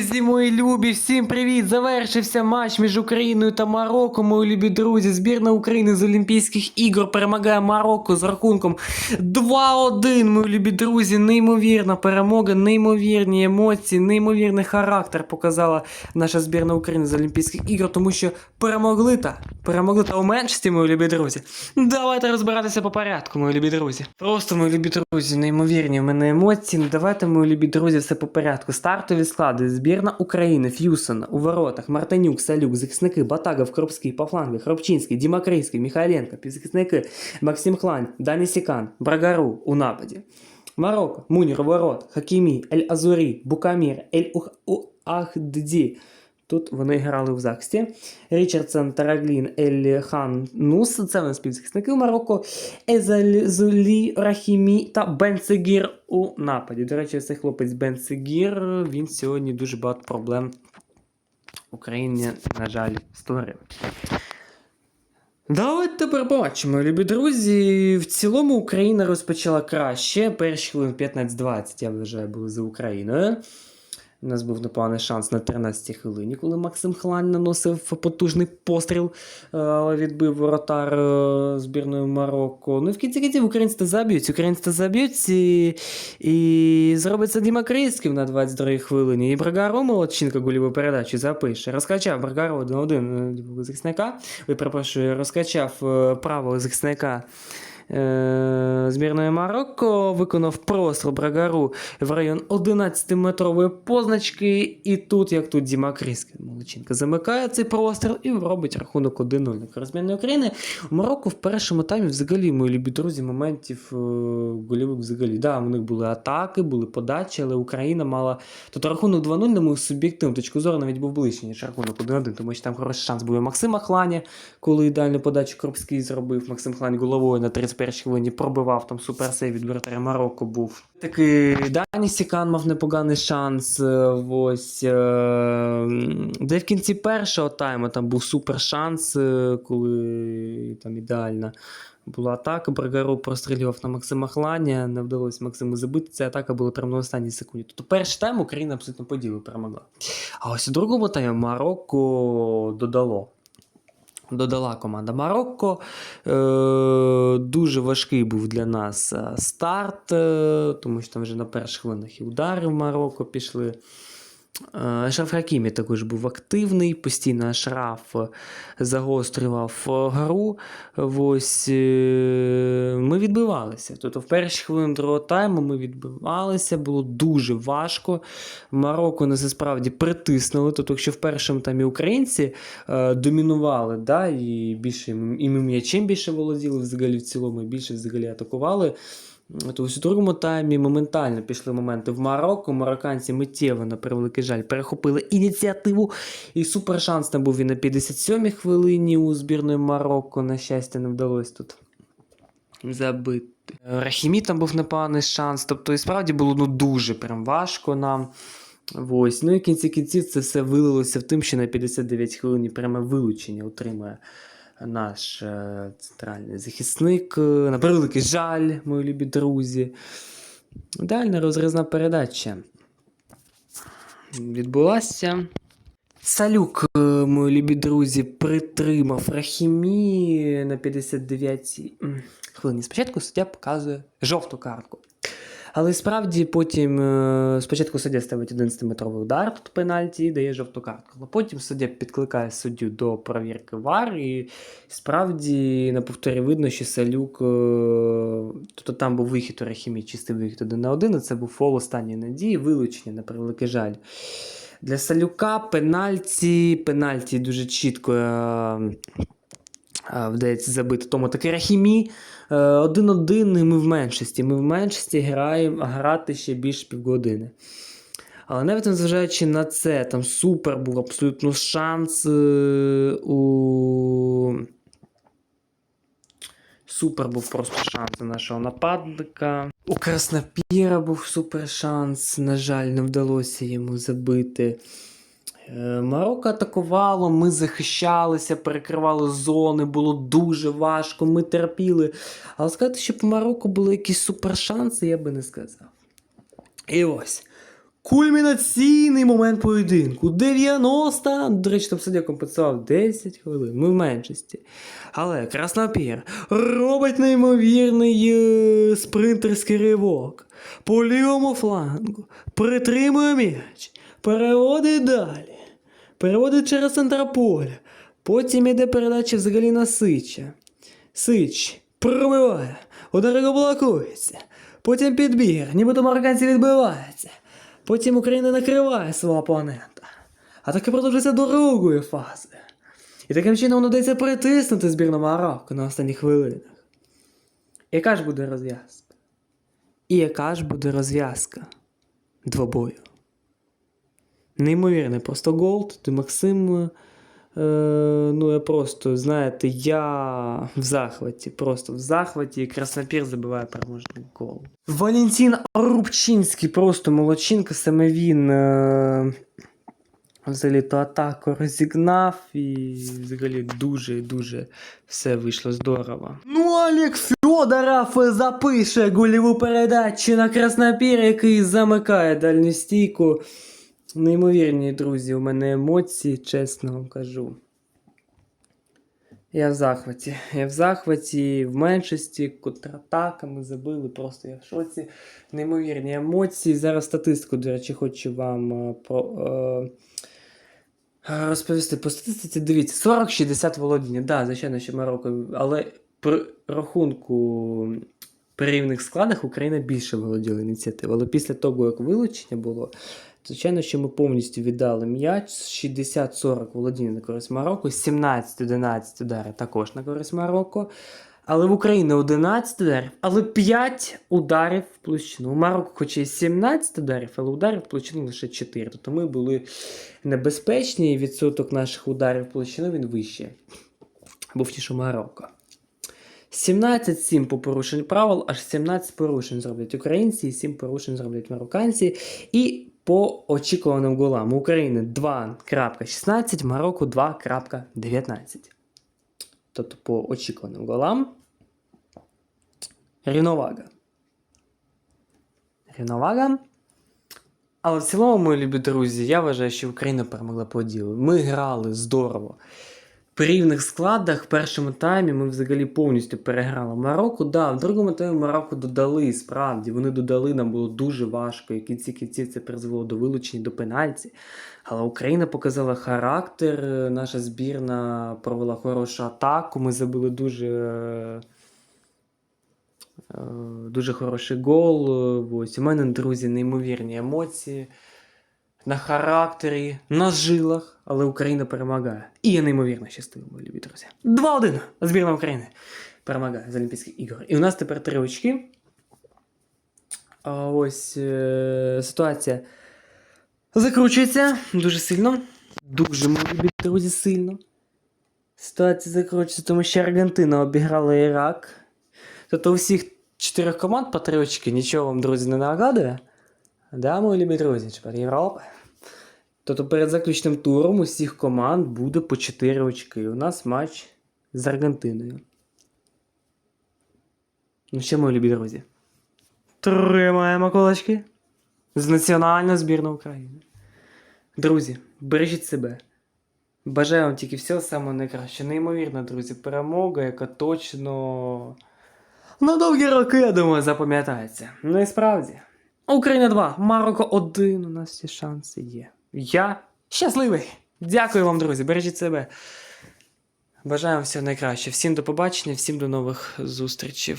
Друзі, мої любі, всім привіт! Завершився матч між Україною та Марокко. Мої любі друзі. Збірна України з Олімпійських ігор перемагає Марокко з рахунком 2-1. Мої любі друзі, неймовірна перемога, неймовірні емоції, неймовірний характер показала наша збірна України з Олімпійських ігор, тому що перемогли та перемогли та у меншості, мої любі друзі. Давайте розбиратися по порядку, мої любі друзі. Просто мої любі друзі, неймовірні в мене емоції. Давайте, мої любі друзі, все по порядку. Стартові склади. Збірна України, Ф'юсен у воротах, Мартинюк, Салюк, захисники, Батагов, Кропський, по флангах, Хробчинський, Діма Крийський, Міхайленко, півзахисники, Максим Хлань, Дані Сікан, Брагару у нападі. Марокко, Мунір, у ворот, Хакімі, Ель Азурі, Букамір, Ель Ух... Тут вони грали в захисті. Річардсон, Тараглін, Ель Хан Нус. Це у нас півзахисники у Марокко. Езальзулі, Рахімі та Бенцегір у нападі. До речі, цей хлопець Бенцегір, він сьогодні дуже багато проблем в Україні, на жаль, створив. Давайте тепер побачимо, любі друзі. В цілому Україна розпочала краще. Перші хвилин 15-20, я вважаю, були за Україною. У нас був непоганий шанс на 13-й хвилині, коли Максим Хлань наносив потужний постріл, е, відбив воротар е, збірної Марокко. Ну і в кінці кінців українці та заб'ють. Українці та заб'ють і, і зробиться Діма Крийський на 22-й хвилині. І Брагаро молодчинка гольової передачі запише. Розкачав Брагаро 1-1 захисника. Ой, перепрошую, розкачав е, правого захисника. Е, Збірної Марокко виконав простріл Брагару в район 11-метрової позначки. І тут, як тут Діма Кріський, Молодчинка замикає цей простріл і робить рахунок 1-0 на України. У Марокко в першому таймі взагалі, мої любі друзі, моментів е, гольових взагалі. Да, у них були атаки, були подачі, але Україна мала. Тобто рахунок 2-0, на мою суб'єктивну точку зору, навіть був ближче, ніж рахунок 1-1, тому що там хороший шанс був у Максима Хланя, коли ідеальну подачу Кропський зробив. Максим Хлань головою на 31-й хвилині пробивав там суперсейв від вратаря Марокко був. Такий Дані Сікан мав непоганий шанс. е, Ось. е, Де в кінці першого тайму там був супер шанс, е, коли там ідеальна була атака. Брагару прострілював на Максима Хланя, не вдалося Максиму забити. Ця атака була прямо на останній секунді. Тобто перший тайм Україна абсолютно по ділу перемогла. А ось у другому таймі Марокко додало. Додала команда Марокко. Е, дуже важкий був для нас е, старт, е, тому що там вже на перших хвилинах і удари в Марокко пішли. Е, Ашраф Хакімі також був активний, постійно Ашраф е, загострював е, гру. Ось, е, ми відбивалися. Тобто в перші хвилини другого тайму ми відбивалися, було дуже важко. Марокко нас справді притиснули. Тобто, якщо в першому таймі українці е, домінували, да, і більше і ми м'ячем більше володіли взагалі в цілому, і більше взагалі атакували. То ось у другому таймі моментально пішли моменти в Марокко. Марокканці миттєво, на превеликий жаль, перехопили ініціативу. І супер шанс там був і на 57-й хвилині у збірної Марокко. На щастя, не вдалося тут забити. Рахімі там був непоганий шанс. Тобто, і справді було ну, дуже прям важко нам. Ось. Ну і в кінці кінців це все вилилося в тим, що на 59 хвилині пряме вилучення отримує наш е, центральний захисник. Е, На превеликий жаль, мої любі друзі. Дальня розрізна передача відбулася. Салюк, е, мої любі друзі, притримав Рахімі на 59-й хвилині. Спочатку суддя показує жовту картку. Але справді потім е, спочатку суддя ставить 11-метровий удар, тут пенальті і дає жовту картку. Але потім суддя підкликає суддю до перевірки ВАР, і справді на повторі видно, що Салюк. е, Тобто там був вихід у Рахімі, чистий вихід один на один, це був фол останньої надії, вилучення, на превеликий жаль. Для Салюка пенальті, пенальті дуже чітко. е, Вдається забити тому таки Рахімі. Е, Один-один, і ми в меншості. Ми в меншості граємо грати ще більше півгодини. Але навіть незважаючи на це, там супер був абсолютно шанс е, у. Супер був просто шанс у нашого нападника. У Краснопіра був супер шанс. На жаль, не вдалося йому забити. Е, Марокко атакувало, ми захищалися, перекривали зони, було дуже важко, ми терпіли. Але сказати, що по Марокко були якісь супершанси, я би не сказав. І ось. Кульмінаційний момент поєдинку. 90. До речі, там суддя компенсував 10 хвилин. Ми в меншості. Але Краснопір робить неймовірний е, спринтерський ривок. По лівому флангу. Притримує м'яч. Переводить далі. Переводить через центр. Потім іде передача взагалі на Сича. Сич пробиває. Удар блокується. Потім підбір, нібито марокканці відбиваються. Потім Україна накриває свого опонента. А таке продовжується до другої фази. І таким чином воно дається притиснути збірну Марокко на останніх хвилинах. Яка ж буде розв'язка? І яка ж буде розв'язка двобою? Неймовірний просто голд, ти Максим. Е, ну, я просто, знаєте, я в захваті, просто в захваті, і Краснопір забиває переможний гол. Валентин Рубчинський, просто молодчинка, саме він е, взагалі ту атаку розігнав, і взагалі дуже-дуже все вийшло здорово. Ну, Олег Федоров запише гольову передачу на Краснопір, який замикає дальню стійку. Неймовірні, друзі, у мене емоції, чесно вам кажу. Я в захваті. Я в захваті, в меншості, контратаками забили, просто я в шоці. Неймовірні емоції. Зараз статистику, до речі, хочу вам е, про, е, розповісти. По статистиці, дивіться, 40-60 володіння. Да, звичайно, що Марокко, але при рахунку при рівних складах Україна більше володіла ініціативою. Але після того, як вилучення було, Звичайно, що ми повністю віддали м'яч 60-40 володіння на користь Марокко, 17-11 ударів також на користь Марокко. Але в Україні 11 ударів, але 5 ударів в площину. У Марокко хоч і 17 ударів, але ударів в площину лише 4. Тобто ми були небезпечні, і відсоток наших ударів в площину він вищий. Був ніж у Марокко. 17-7 по порушенню правил, аж 17 порушень зроблять українці, і 7 порушень зроблять марокканці. І по очікуваним голам України 2.16, Марокко 2.19. Тобто по очікуваним голам рівновага. Рівновага. Але в цілому, мої любі друзі, я вважаю, що Україна перемогла поділу. Ми грали здорово. При рівних складах в першому таймі ми взагалі повністю переграли Марокко. Да, в другому таймі Марокко додали, справді, вони додали, нам було дуже важко, і кінці кінців це призвело до вилучення, до пенальті. Але Україна показала характер, наша збірна провела хорошу атаку, ми забили дуже. е, Дуже хороший гол. Ось у мене, друзі, неймовірні емоції на характері, на жилах, але Україна перемагає. І я неймовірно щасливий, мої любі друзі. 2-1. Збірна України перемагає з Олімпійських ігор. І у нас тепер три очки. А ось е- ситуація закручується дуже сильно. Дуже, мої любі друзі, сильно. Ситуація закручується, тому що Аргентина обіграла Ірак. Тобто у всіх чотирьох команд по три очки. Нічого вам, друзі, не нагадує. Да, мої любі друзі, чемпіон Європи. Тобто перед заключним туром усіх команд буде по 4 очки. У нас матч з Аргентиною. Ну що, мої любі друзі? Тримаємо кулачки з національної збірної України. Друзі, бережіть себе. Бажаю вам тільки всього самого найкращого. Неймовірно, друзі, перемога, яка точно на довгі роки, я думаю, запам'ятається. Ну і справді. Україна 2, Марокко 1. У нас всі шанси є. Я щасливий. Дякую вам, друзі. Бережіть себе. Бажаю вам всього найкраще. Всім до побачення, всім до нових зустрічей.